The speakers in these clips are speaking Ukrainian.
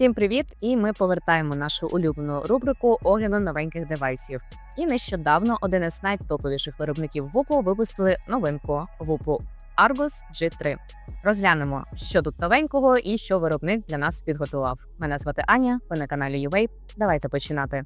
Всім привіт! І ми повертаємо нашу улюблену рубрику огляду новеньких девайсів. І нещодавно один із найтоповіших виробників ВУПу випустили новинку ВУПу Argos G3. Розглянемо, що тут новенького і що виробник для нас підготував. Мене звати Аня, ви на каналі UVape. Давайте починати.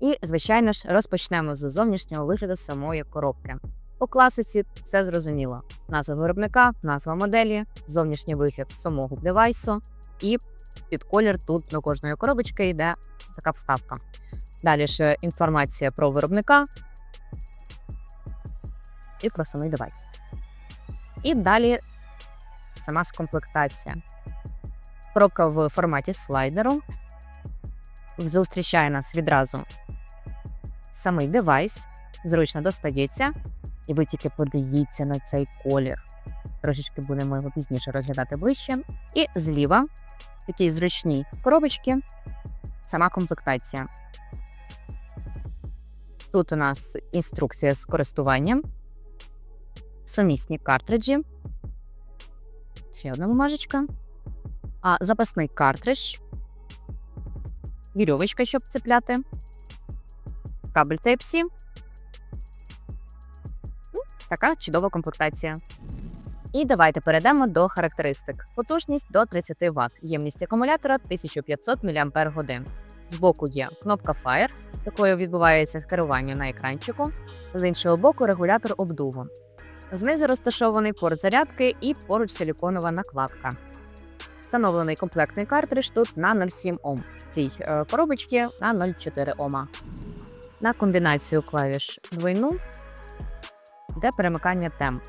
І, звичайно ж, розпочнемо з зовнішнього вигляду самої коробки. По класиці все зрозуміло: назва виробника, назва моделі, зовнішній вигляд самого девайсу, і під колір тут до кожної коробочки йде така вставка. Далі ж інформація про виробника і про самий девайс. І далі сама скомплектація. Коробка в форматі слайдеру. Зустрічає нас відразу самий девайс, зручно достається, і ви тільки подивіться на цей колір. Трошечки будемо його пізніше розглядати ближче. І зліва такі зручні коробочки, сама комплектація. Тут у нас інструкція з користуванням, сумісні картриджі, ще одна бумажечка, а запасний картридж, вірьовочка, щоб цепляти кабель Type-C. Така чудова комплектація. І давайте перейдемо до характеристик. Потужність до 30 Вт, ємність акумулятора 1500 мАч. Збоку є кнопка Fire, якою відбувається керування на екранчику, з іншого боку регулятор обдуву. Знизу розташований порт зарядки і поруч силіконова накладка. Встановлений комплектний картридж тут на 0,7 Ом. В цій е, коробочці на 0,4 Ома на комбінацію клавіш двойну, де перемикання тем.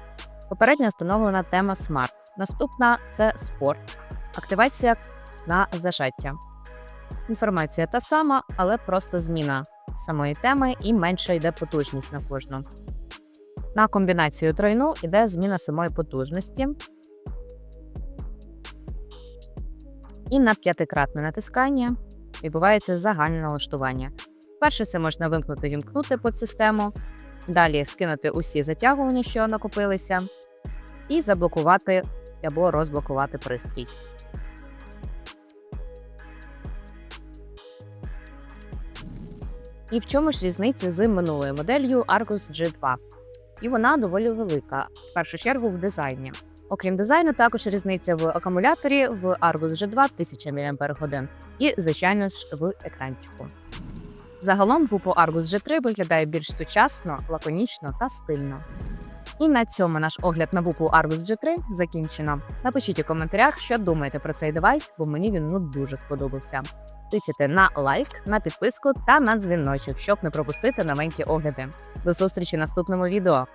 Попередньо встановлена тема Smart. Наступна це спорт, активація на зажаття. Інформація та сама, але просто зміна самої теми і менша йде потужність на кожну. На комбінацію тройну йде зміна самої потужності. І на п'ятикратне натискання відбувається загальне налаштування. Перше, це можна вимкнути вімкнути подсистему, далі скинути усі затягування, що накопилися, і заблокувати або розблокувати пристрій. І в чому ж різниця з минулою моделлю Argus G2? І вона доволі велика, в першу чергу в дизайні. Окрім дизайну, також різниця в акумуляторі в Argus G2 1000 мАч і, звичайно ж, в екранчику. Загалом ВУПО Argus G3 виглядає більш сучасно, лаконічно та стильно. І на цьому наш огляд на ВУПу Argus G3 закінчено. Напишіть у коментарях, що думаєте про цей девайс, бо мені він ну дуже сподобався. Тицяйте на лайк, на підписку та на дзвіночок, щоб не пропустити новенькі огляди. До зустрічі в наступному відео.